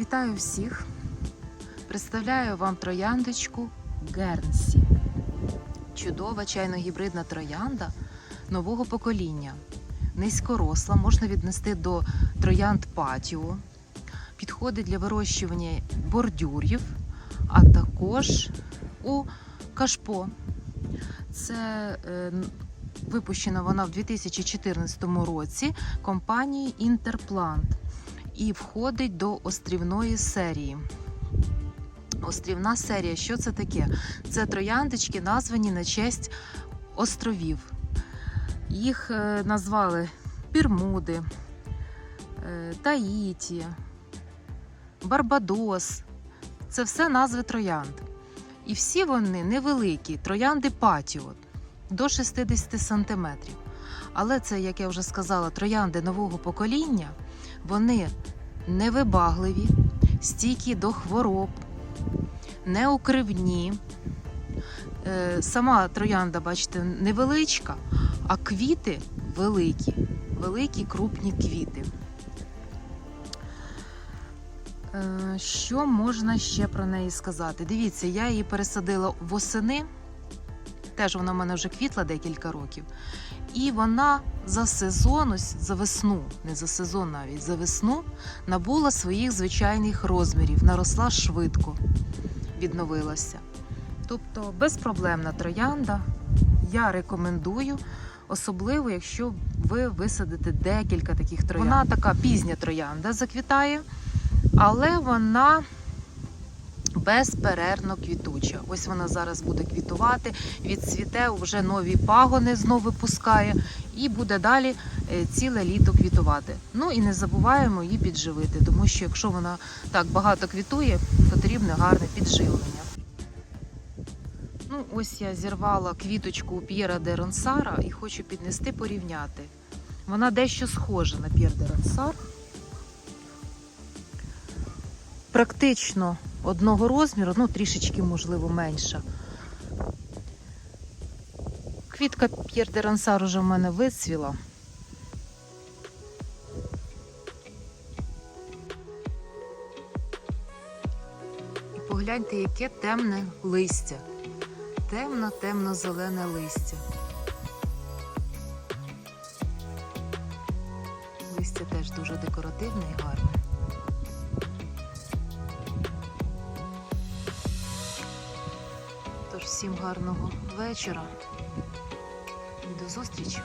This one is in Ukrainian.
Вітаю всіх! Представляю вам трояндочку Гернсі. Чудова чайно-гібридна троянда нового покоління. Низькоросла, можна віднести до троянд патіо. Підходить для вирощування бордюрів, а також у кашпо. Це е, випущена вона в 2014 році компанією Інтерплант і входить до острівної серії. Острівна серія, що це таке? Це трояндочки, названі на честь островів. Їх е, назвали Бірмуди, е, Таїті, Барбадос. Це все назви троянд. І всі вони невеликі, троянди патіо до 60 сантиметрів. Але це, як я вже сказала, троянди нового покоління. Вони невибагливі, стійкі до хвороб, неукривні. Е, Сама троянда, бачите, невеличка, а квіти великі, великі крупні квіти. Е, Що можна ще про неї сказати? Дивіться, я її пересадила восени. Теж вона в мене вже квітла декілька років. І вона за сезон, ось за весну, не за сезон навіть, за весну набула своїх звичайних розмірів, наросла швидко, відновилася. Тобто безпроблемна троянда. Я рекомендую, особливо, якщо ви висадите декілька таких троянд. Вона така пізня троянда заквітає, але вона безперервно квітуча. Ось вона зараз буде квітувати, відцвіте, вже нові пагони знову випускає і буде далі е, ціле літо квітувати. Ну і не забуваємо її підживити, тому що якщо вона так багато квітує, потрібне гарне підживлення. Ну, ось я зірвала квіточку у П'єра де Ронсара і хочу піднести порівняти. Вона дещо схожа на П'єр де Ронсар. Практично одного розміру, ну трішечки, можливо, менша. Квітка П'єр де Ронсар уже в мене вицвіла. І погляньте, яке темне листя. Темно, темно-зелене листя. Листя теж дуже декоративне і гарне. Всім гарного вечора до зустрічі!